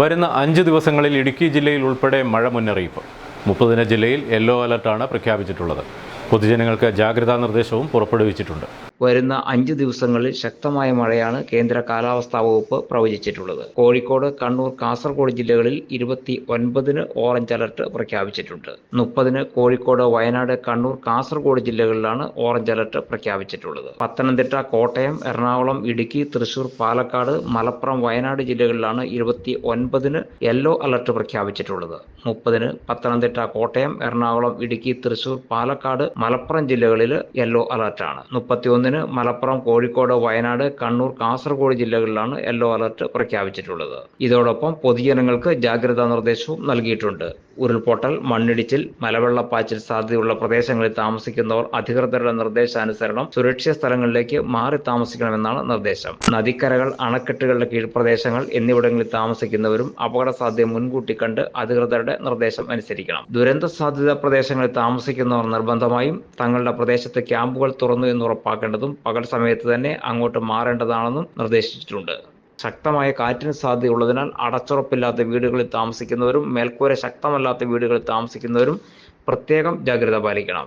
വരുന്ന അഞ്ച് ദിവസങ്ങളിൽ ഇടുക്കി ജില്ലയിൽ ഉൾപ്പെടെ മഴ മുന്നറിയിപ്പ്. മുപ്പതിന ജില്ലയിൽ യെല്ലോ അലർട്ടാണ് പ്രഖ്യാപിച്ചിട്ടുള്ളത്. പൊതുജനങ്ങൾക്ക് ജാഗ്രതാ നിർദ്ദേശവും പുറപ്പെടുവിച്ചിട്ടുണ്ട്. വരുന്ന അഞ്ച് ദിവസങ്ങളിൽ ശക്തമായ മഴയാണ് കേന്ദ്ര കാലാവസ്ഥാ വകുപ്പ് പ്രവചിച്ചിട്ടുള്ളത്. കോഴിക്കോട് കണ്ണൂർ കാസർഗോഡ് ജില്ലകളിൽ ഇരുപത്തി ഒൻപതിന് ഓറഞ്ച് അലർട്ട് പ്രഖ്യാപിച്ചിട്ടുണ്ട്. മുപ്പതിന് കോഴിക്കോട് വയനാട് കണ്ണൂർ കാസർഗോഡ് ജില്ലകളിലാണ് ഓറഞ്ച് അലർട്ട് പ്രഖ്യാപിച്ചിട്ടുള്ളത്. പത്തനംതിട്ട കോട്ടയം എറണാകുളം ഇടുക്കി തൃശൂർ പാലക്കാട് മലപ്പുറം വയനാട് ജില്ലകളിലാണ് ഇരുപത്തി ഒൻപതിന് യെല്ലോ അലർട്ട് പ്രഖ്യാപിച്ചിട്ടുള്ളത്. മുപ്പതിന് പത്തനംതിട്ട കോട്ടയം എറണാകുളം ഇടുക്കി തൃശൂർ പാലക്കാട് മലപ്പുറം ജില്ലകളിൽ യെല്ലോ അലർട്ടാണ്. മുപ്പത്തിയൊന്നിന് മലപ്പുറം കോഴിക്കോട് വയനാട് കണ്ണൂർ കാസർഗോഡ് ജില്ലകളിലാണ് യെല്ലോ അലർട്ട് പ്രഖ്യാപിച്ചിട്ടുള്ളത്. ഇതോടൊപ്പം പൊതുജനങ്ങൾക്ക് ജാഗ്രതാ നിർദ്ദേശവും നൽകിയിട്ടുണ്ട്. ഉരുൾപൊട്ടൽ മണ്ണിടിച്ചിൽ മലവെള്ളപ്പാച്ചിൽ സാധ്യതയുള്ള പ്രദേശങ്ങളിൽ താമസിക്കുന്നവർ അധികൃതരുടെ നിർദ്ദേശാനുസരണം സുരക്ഷിത സ്ഥലങ്ങളിലേക്ക് മാറി താമസിക്കണമെന്നാണ് നിർദ്ദേശം. നദിക്കരകൾ അണക്കെട്ടുകളുടെ കീഴ്പ്രദേശങ്ങൾ എന്നിവിടങ്ങളിൽ താമസിക്കുന്നവരും അപകട സാധ്യത മുൻകൂട്ടി കണ്ട് അധികൃതരുടെ നിർദ്ദേശം അനുസരിക്കണം. ദുരന്ത സാധ്യത പ്രദേശങ്ങളിൽ താമസിക്കുന്നവർ നിർബന്ധമായും തങ്ങളുടെ പ്രദേശത്ത് ക്യാമ്പുകൾ തുറന്നു എന്ന് ഉറപ്പാക്കേണ്ടതും പകൽ സമയത്ത് തന്നെ അങ്ങോട്ട് മാറേണ്ടതാണെന്നും നിർദ്ദേശിച്ചിട്ടുണ്ട്. ശക്തമായ കാറ്റിന് സാധ്യതയുള്ളതിനാൽ അടച്ചുറപ്പില്ലാത്ത വീടുകളിൽ താമസിക്കുന്നവരും മേൽക്കൂര ശക്തമല്ലാത്ത വീടുകളിൽ താമസിക്കുന്നവരും പ്രത്യേകം ജാഗ്രത പാലിക്കണം.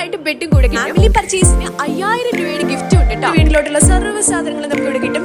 ആയിട്ട് ബെഡും കൂടെ ഫാമിലി പർച്ചേസിന് അയ്യായിരം രൂപയുടെ ഗിഫ്റ്റ് ഉണ്ട് കേട്ടോ വീട്ടിലോട്ടുള്ള സർവ സാധനങ്ങളും നമുക്ക് ഇവിടെ കിട്ടും.